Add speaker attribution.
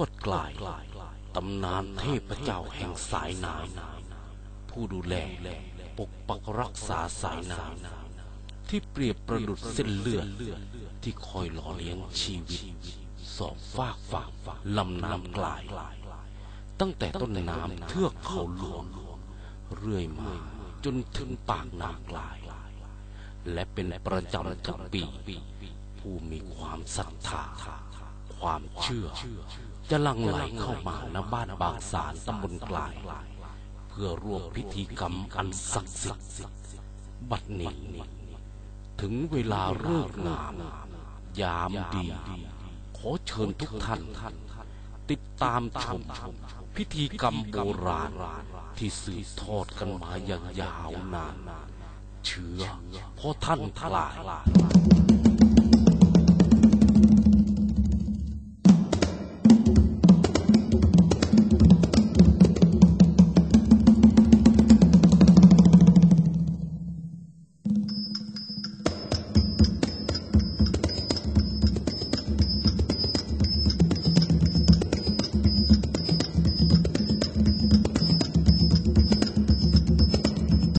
Speaker 1: วดกลายตำนานเทพเจ้าแห่งสายน้ำผู้ดูแลปกปักรักษาสายน้ำที่เปรียบประดุดเส้นเลือดที่คอยหล่อเลี้ยงชีวิต สอบฟากฝากลำน้ำกลาย ตั้งแต่ต้นน้ำเทือกเขาหลวงเรื่อยมาจนถึงปากน้ำกลาย และเป็นประจำทุกปี ผู้มีความศรัทธา ความเชื่อ จะลังไหลเข้ามาณบ้านบางสารตำบลกลาย เพื่อร่วมพิธีกรรมอันศักดิ์สิทธิ์บัดนี้ ถึงเวลาเลิกงาม ยามดี ขอเชิญทุกท่าน ติดตามชม พิธีกรรมโบราณ ที่สืบทอดกันมาอย่างยาวนาน เชื่อเพราะท่านทลาย